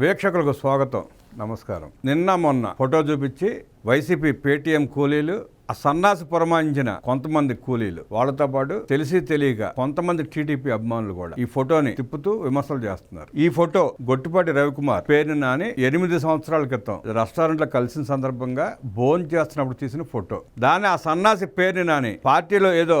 వీక్షకులకు స్వాగతం. నమస్కారం. నిన్న మొన్న ఫోటో చూపించి వైసీపీ పేటీఎం కూలీలు ఆ సన్నాసి పురమాయించిన కొంతమంది కూలీలు. వాళ్ళతో పాటు తెలిసి తెలియక కొంతమంది టీడీపీ అభిమానులు కూడా ఈ ఫోటోని తిప్పుతూ విమర్శలు చేస్తున్నారు. ఈ ఫోటో గొట్టిపాటి రవికుమార్ పేరు నాని ఎనిమిది సంవత్సరాల క్రితం రెస్టారెంట్లో కలిసిన సందర్భంగా భోజనం చేస్తున్నప్పుడు తీసిన ఫోటో. దాన్ని ఆ సన్నాసి పేరుని నాని పార్టీలో ఏదో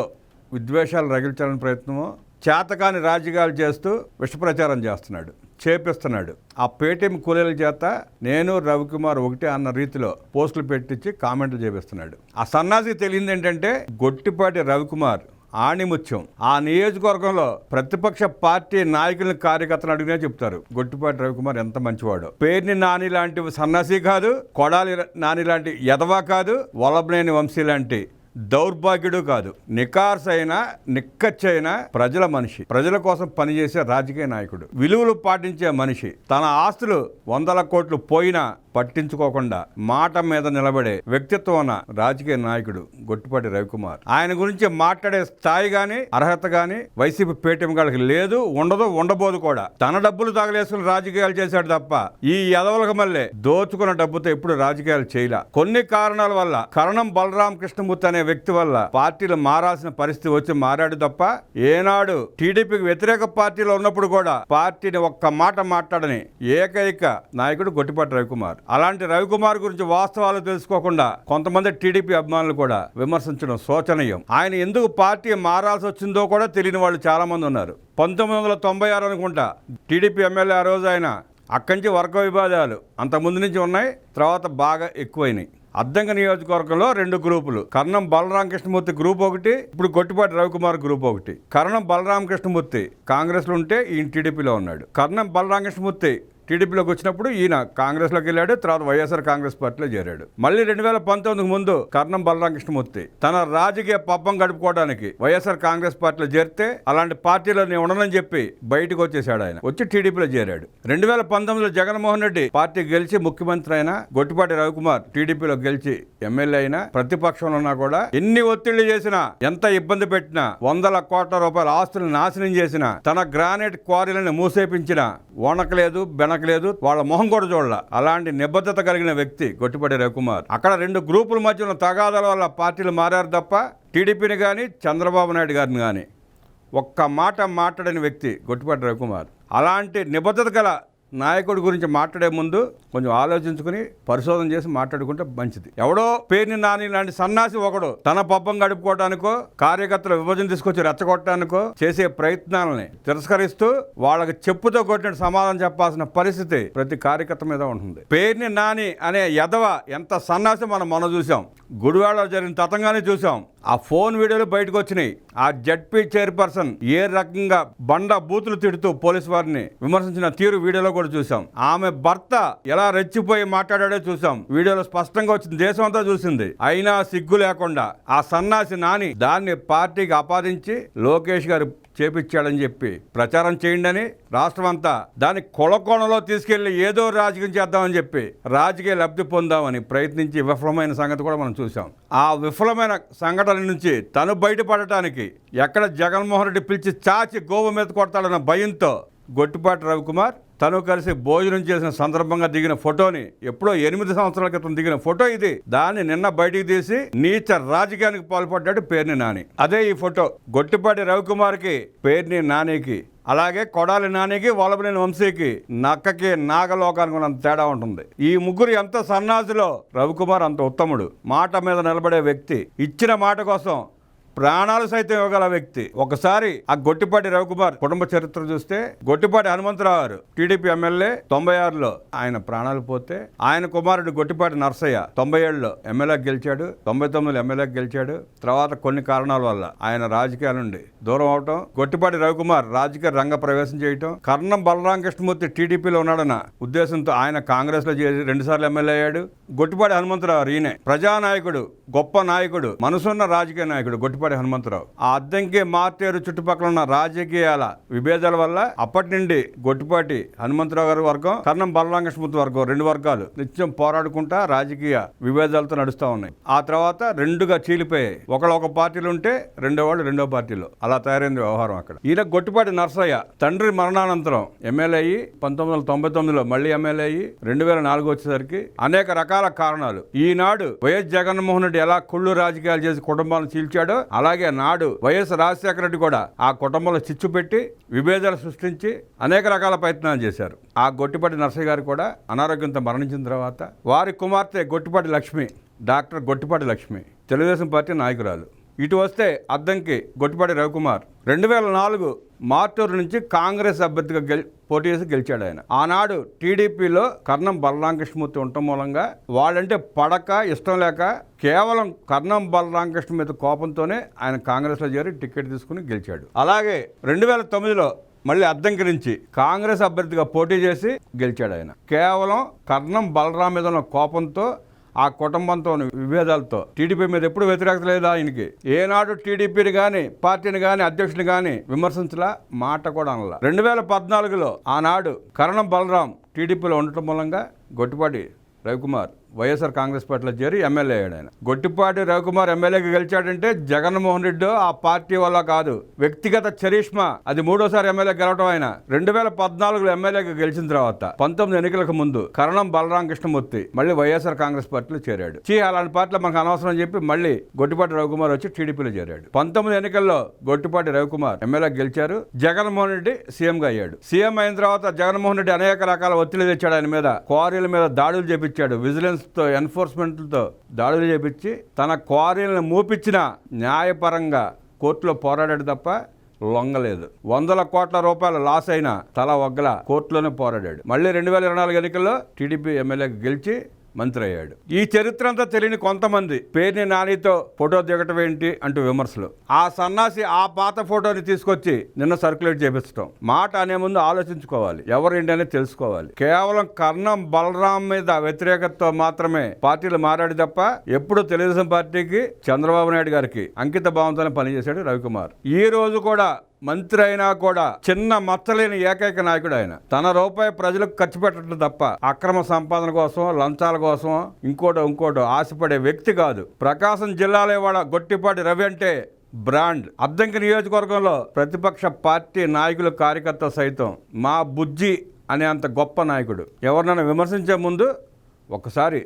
విద్వేషాలు రగిల్చాలని ప్రయత్నమో చేతకాని రాజకీయాలు చేస్తూ విష ప్రచారం చేస్తున్నాడు. చేపిస్తున్నాడు. ఆ పేటీఎం కూలీల చేత నేను రవికుమార్ ఒకటి అన్న రీతిలో పోస్టులు పెట్టించి కామెంట్లు చేపిస్తున్నాడు. ఆ సన్నాసి తెలియంది ఏంటంటే గొట్టిపాటి రవికుమార్ ఆణిముత్యం. ఆ నియోజకవర్గంలో ప్రతిపక్ష పార్టీ నాయకులను కార్యకర్తలు అడిగినా చెప్తారు. గొట్టిపాటి రవికుమార్ ఎంత మంచివాడో. పేర్ని నాని లాంటి సన్నాసి కాదు కొడాలి నాని లాంటి యదవ కాదు వలబనేని వంశీ లాంటి దౌర్భాగ్యుడు కాదు. నికార్సైన నిక్కచ్చైన ప్రజల మనిషి. ప్రజల కోసం పనిచేసే రాజకీయ నాయకుడు. విలువలు పాటించే మనిషి. తన ఆస్తులు వందల కోట్లు పోయినా పట్టించుకోకుండా మాట మీద నిలబడే వ్యక్తిత్వం రాజకీయ నాయకుడు గొట్టిపాటి రవికుమార్. ఆయన గురించి మాట్లాడే స్థాయి గాని అర్హత గాని వైసీపీ పేటీఎం గారికి లేదు ఉండదు ఉండబోదు కూడా. తన డబ్బులు తగలేసుకుని రాజకీయాలు చేశాడు తప్ప ఈ ఎదవలకు మళ్ళీ దోచుకున్న డబ్బుతో ఎప్పుడు రాజకీయాలు చేయలే. కొన్ని కారణాల వల్ల కరణం బలరాం కృష్ణమూర్తి అనే వ్యక్తి వల్ల పార్టీలు మారాల్సిన పరిస్థితి వచ్చి మారాడు తప్ప ఏనాడు టీడీపీకి వ్యతిరేక పార్టీలో ఉన్నప్పుడు కూడా పార్టీని ఒక్క మాట మాట్లాడని ఏకైక నాయకుడు గొట్టిపాటి రవికుమార్. అలాంటి రవికుమార్ గురించి వాస్తవాలు తెలుసుకోకుండా కొంతమంది టీడీపీ అభిమానులు కూడా విమర్శించడం శోచనీయం. ఆయన ఎందుకు పార్టీ మారాల్సి వచ్చిందో కూడా తెలియని వాళ్ళు చాలా మంది ఉన్నారు. పంతొమ్మిది వందల తొంభై ఆరు అనుకుంటా టీడీపీ ఎమ్మెల్యే ఆ రోజు ఆయన అక్కడి నుంచి వర్గ విభేదాలు అంత ముందు నుంచి ఉన్నాయి తర్వాత బాగా ఎక్కువైనాయి. అద్దంక నియోజకవర్గంలో రెండు గ్రూపులు కర్ణం బలరామ కృష్ణమూర్తి గ్రూప్ ఒకటి ఇప్పుడు గొట్టిపాటి రవికుమార్ గ్రూప్ ఒకటి. కర్ణం బలరామ కృష్ణమూర్తి కాంగ్రెస్లో ఉంటే ఈయన టీడీపీలో ఉన్నాడు. కర్ణం బలరామ కృష్ణమూర్తి టీడీపీలోకి వచ్చినప్పుడు ఈయన కాంగ్రెస్లోకి వెళ్ళాడు తర్వాత వైఎస్ఆర్ కాంగ్రెస్ పార్టీలో చేరాడు. మళ్ళీ రెండు వేల పంతొమ్మిదికి ముందు కర్ణం బలరాం కృష్ణమూర్తి తన రాజకీయ పబ్బం గడుపుకోవడానికి వైఎస్ఆర్ కాంగ్రెస్ పార్టీలో చేరితే అలాంటి పార్టీలో నేను ఉండనని చెప్పి బయటకు వచ్చేసాడు ఆయన. వచ్చి టీడీపీలో చేరాడు. రెండు వేల పంతొమ్మిదిలో జగన్మోహన్ రెడ్డి పార్టీ గెలిచి ముఖ్యమంత్రి అయినా గొట్టిపాటి రవికుమార్ టీడీపీలో గెలిచి ఎమ్మెల్యే అయినా ప్రతిపక్షంలో ఉన్నా కూడా ఎన్ని ఒత్తిళ్ళు చేసినా ఎంత ఇబ్బంది పెట్టినా వందల కోట్ల రూపాయల ఆస్తులను నాశనం చేసినా తన గ్రానైట్ క్వారీలను మూసేపించిన వణకలేదు బెనకలేదు వాళ్ళ మొహం కూడా చూడాల. అలాంటి నిబద్ధత కలిగిన వ్యక్తి గొట్టిపడి రవికుమార్. అక్కడ రెండు గ్రూపుల మధ్య ఉన్న తగాదాల వల్ల పార్టీలు మారారు తప్ప టీడీపీని కానీ చంద్రబాబు నాయుడు గారిని కానీ ఒక్క మాట మాట్లాడని వ్యక్తి గొట్టిపాటి రవికుమార్. అలాంటి నిబద్ధత గల నాయకుడి గురించి మాట్లాడే ముందు కొంచెం ఆలోచించుకుని పరిశోధన చేసి మాట్లాడుకుంటే మంచిది. ఎవడో పేరుని నాని లాంటి సన్నాసి ఒకడు తన పబ్బం గడుపుకోవడానికో కార్యకర్తల విభజన తీసుకొచ్చి రెచ్చగొట్టడానికో చేసే ప్రయత్నాలని తిరస్కరిస్తూ వాళ్ళకి చెప్పుతో కొట్టిన సమాధానం చెప్పాల్సిన పరిస్థితి ప్రతి కార్యకర్త మీద ఉంటుంది. పేరుని నాని అనే యదవ ఎంత సన్నాసి మనం మనం చూసాం. గుడివాడలో జరిగిన తతంగానే చూసాం. ఆ ఫోన్ వీడియోలు బయటకు వచ్చినాయి. ఆ జడ్పీ చైర్పర్సన్ ఏ రకంగా బండ బూతులు తిడుతూ పోలీస్ వారిని విమర్శించిన తీరు వీడియోలో కూడా చూసాం ఆమె భర్త ఎలా రెచ్చిపోయి మాట్లాడాడో చూసాం వీడియోలో స్పష్టంగా వచ్చింది దేశం అంతా చూసింది. అయినా సిగ్గు లేకుండా ఆ సన్నాసి నాని దాన్ని పార్టీకి ఆపాదించి లోకేష్ గారు చేపించాడని చెప్పి ప్రచారం చేయండి అని రాష్ట్రం అంతా దాని కొలకోణలో తీసుకెళ్ళి ఏదో రాజకీయం చేద్దామని చెప్పి రాజకీయ లబ్ధి పొందామని ప్రయత్నించి విఫలమైన సంగతి కూడా మనం చూసాం ఆ విఫలమైన సంఘటన నుంచి తను బయటపడటానికి ఎక్కడ జగన్మోహన్ రెడ్డి పిలిచి చాచి గోవ మీద కొడతాడన్న భయంతో గొట్టిపాటి రవికుమార్ తను కలిసి భోజనం చేసిన సందర్భంగా దిగిన ఫోటోని ఎప్పుడో ఎనిమిది సంవత్సరాల క్రితం దిగిన ఫోటో ఇది. దాన్ని నిన్న బయటికి తీసి నీచ రాజకీయానికి పాల్పడ్డాడు పేర్ని నాని. అదే ఈ ఫోటో. గొట్టిపాటి రవికుమార్కి పేర్ని నానికి అలాగే కొడాలి నానికి వలబలేని వంశీకి నక్కకి నాగలోకానికి ఉన్నంత తేడా ఉంటుంది. ఈ ముగ్గురు ఎంత సన్నాసిలో రవికుమార్ అంత ఉత్తముడు. మాట మీద నిలబడే వ్యక్తి. ఇచ్చిన మాట కోసం ప్రాణాలు సైతం ఇవ్వగల వ్యక్తి. ఒకసారి ఆ గొట్టిపాటి రవికుమార్ కుటుంబ చరిత్ర చూస్తే గొట్టిపాటి హనుమంతరావు గారు టీడీపీ ఎమ్మెల్యే తొంభై ఆరులో ఆయన ప్రాణాలు పోతే ఆయన కుమారుడు గొట్టిపాటి నర్సయ్య తొంభై ఏడులో ఎమ్మెల్యే గెలిచాడు తొంభై తొమ్మిదిలో ఎమ్మెల్యే గెలిచాడు. తర్వాత కొన్ని కారణాల వల్ల ఆయన రాజకీయాల నుండి దూరం అవటం గొట్టిపాటి రవికుమార్ రాజకీయ రంగ ప్రవేశం చేయటం కర్ణం బలరాం కృష్ణమూర్తి టీడీపీలో ఉన్నాడన్న ఉద్దేశంతో ఆయన కాంగ్రెస్లో చేసి రెండుసార్లు ఎమ్మెల్యే అయ్యాడు. గొట్టిపాటి హనుమంతరావు ఈయనే ప్రజానాయకుడు గొప్ప నాయకుడు మనసున్న రాజకీయ నాయకుడు గొట్టిపాటి గొట్టిపాటి హనుమంతరావు. ఆ అద్దంకి మార్తేరు చుట్టుపక్కల ఉన్న రాజకీయాల విభేదాల వల్ల అప్పటి నుండి గొట్టిపాటి హనుమంతరావు గారి వర్గం కర్ణం బలరామకృష్ణమూర్తి వర్గం రెండు వర్గాలు నిత్యం పోరాడుకుంటా రాజకీయ విభేదాలతో నడుస్తూ ఉన్నాయి. ఆ తర్వాత రెండుగా చీలిపోయాయి. ఒకళ్ళు ఒక పార్టీలు ఉంటే రెండో వాళ్ళు రెండో పార్టీలో. అలా తయారైంది వ్యవహారం అక్కడ. ఈయన గొట్టిపాటి నర్సయ్య తండ్రి మరణానంతరం ఎమ్మెల్యే అయ్యి పంతొమ్మిది వందల తొంభై తొమ్మిదిలో మళ్ళీ ఎమ్మెల్యే అయ్యి రెండు వేల నాలుగు వచ్చేసరికి అనేక రకాల కారణాలు. ఈనాడు వైఎస్ జగన్మోహన్ రెడ్డి ఎలా కుళ్ళు రాజకీయాలు చేసి కుటుంబాలను చీల్చాడో అలాగే నాడు వైఎస్ రాజశేఖర రెడ్డి కూడా ఆ కుటుంబంలో చిచ్చు పెట్టి విభేదాలు సృష్టించి అనేక రకాల ప్రయత్నాలు చేశారు. ఆ గొట్టిపాటి నర్సయ్య గారు కూడా అనారోగ్యంతో మరణించిన తర్వాత వారి కుమార్తె గొట్టిపాటి లక్ష్మి డాక్టర్ గొట్టిపాటి లక్ష్మి తెలుగుదేశం పార్టీ నాయకురాలు. ఇటు వస్తే అద్దంకి గొట్టిపాటి రవికుమార్. రెండు వేల నాలుగు మార్టూరు నుంచి కాంగ్రెస్ అభ్యర్థిగా గెలి పోటీ చేసి గెలిచాడు ఆయన. ఆనాడు టీడీపీలో కర్ణం బలరామకృష్ణమూర్తి ఉండటం మూలంగా వాళ్ళంటే పడక ఇష్టం లేక కేవలం కర్ణం బలరామకృష్ణ మీద కోపంతోనే ఆయన కాంగ్రెస్లో చేరి టికెట్ తీసుకుని గెలిచాడు. అలాగే రెండు వేల తొమ్మిదిలో మళ్ళీ అద్దంకి నుంచి కాంగ్రెస్ అభ్యర్థిగా పోటీ చేసి గెలిచాడు ఆయన. కేవలం కర్ణం బలరాం మీద ఉన్న కోపంతో ఆ కుటుంబంతో విభేదాలతో టీడీపీ మీద ఎప్పుడు వ్యతిరేకత లేదు ఆయనకి ఏనాడు టీడీపీని కానీ పార్టీని కానీ అధ్యక్షుని కానీ విమర్శించలా? మాట కూడా అనలా. రెండు వేల పద్నాలుగులో ఆనాడు కరణం బలరాం టీడీపీలో ఉండటం మూలంగా గొట్టిపాటి రవికుమార్ వైఎస్ఆర్ కాంగ్రెస్ పార్టీలో చేరి ఎమ్మెల్యే అయ్యాడు ఆయన. గొట్టిపాటి రవికుమార్ ఎమ్మెల్యేగా గెలిచాడంటే జగన్మోహన్ రెడ్డి ఆ పార్టీ వల్ల కాదు. వ్యక్తిగత చరిష్మా అది మూడోసారి ఎమ్మెల్యే గెలవడం ఆయన రెండు వేల పద్నాలుగులో ఎమ్మెల్యేగా గెలిచిన తర్వాత పంతొమ్మిది ఎన్నికలకు ముందు కరణం బలరాం కృష్ణమూర్తి మళ్ళీ వైఎస్ఆర్ కాంగ్రెస్ పార్టీలో చేరాడు. చీ అలాంటి పార్టీలో మనకు అనవసరం అని చెప్పి మళ్ళీ గొట్టిపాటి రవికుమార్ వచ్చి టీడీపీలో చేరాడు. పంతొమ్మిది ఎన్నికల్లో గొట్టిపాటి రవికుమార్ ఎమ్మెల్యే గెలిచారు. జగన్మోహన్ రెడ్డి సీఎంగా అయ్యాడు. సీఎం అయిన తర్వాత జగన్మోహన్ రెడ్డి అనేక రకాల ఒత్తిడి తెచ్చాడు ఆయన మీద. క్వారీల మీద దాడులు చేపించాడు. విజిలెన్స్ తో ఎన్ఫోర్స్మెంట్లతో దాడులు చేపించి తన క్వారీలను మూపించిన న్యాయపరంగా కోర్టులో పోరాడాడు తప్ప లొంగలేదు. వందల కోట్ల రూపాయల లాస్ అయిన తల ఒగ్గల కోర్టులోనే పోరాడాడు. మళ్ళీ రెండు వేల ఇరవై నాలుగు ఎన్నికల్లో టీడీపీ ఎమ్మెల్యేకి గెలిచి మంత్రి అయ్యాడు ఈ చరిత్ర అంతా తెలియని కొంతమంది పేరుని నానితో ఫోటో దిగటం ఏంటి అంటూ విమర్శలు. ఆ సన్నాసి ఆ పాత ఫోటోని తీసుకొచ్చి నిన్న సర్క్యులేట్ చేపించడం మాట అనే ముందు ఆలోచించుకోవాలి. ఎవరేంటి అనేది తెలుసుకోవాలి. కేవలం కర్ణం బలరాం మీద వ్యతిరేకతతో మాత్రమే పార్టీలు మారాడు తప్ప ఎప్పుడు తెలుగుదేశం పార్టీకి చంద్రబాబు నాయుడు గారికి అంకిత భావంతోనే పనిచేశాడు రవికుమార్. ఈ రోజు కూడా మంత్రి అయినా కూడా చిన్న మచ్చలేని ఏకైక నాయకుడు ఆయన. తన రూపాయి ప్రజలకు ఖర్చు పెట్టడం తప్ప అక్రమ సంపాదన కోసం లంచాల కోసం ఇంకోటో ఇంకోటో ఆశపడే వ్యక్తి కాదు. ప్రకాశం జిల్లాలో వాడ గొట్టిపాటి రవి అంటే బ్రాండ్. అద్దంకి నియోజకవర్గంలో ప్రతిపక్ష పార్టీ నాయకులు కార్యకర్త సైతం మా బుజ్జి అనే అంత గొప్ప నాయకుడు. ఎవరినైనా విమర్శించే ముందు ఒకసారి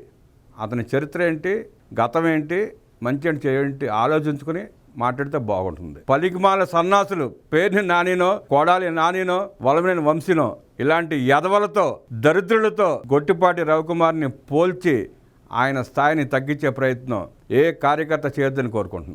అతని చరిత్ర ఏంటి గతం ఏంటి మంచి ఏంటి ఆలోచించుకుని మాట్లాడితే బాగుంటుంది. పలికిమాల సన్నాసులు పేరుని నానినో కోడాలి నానినో వలమనేని వంశీనో ఇలాంటి యదవలతో దరిద్రులతో గొట్టిపాటి రవికుమార్ని పోల్చి ఆయన స్థాయిని తగ్గించే ప్రయత్నం ఏ కార్యకర్త చేయొద్దని కోరుకుంటున్నాం.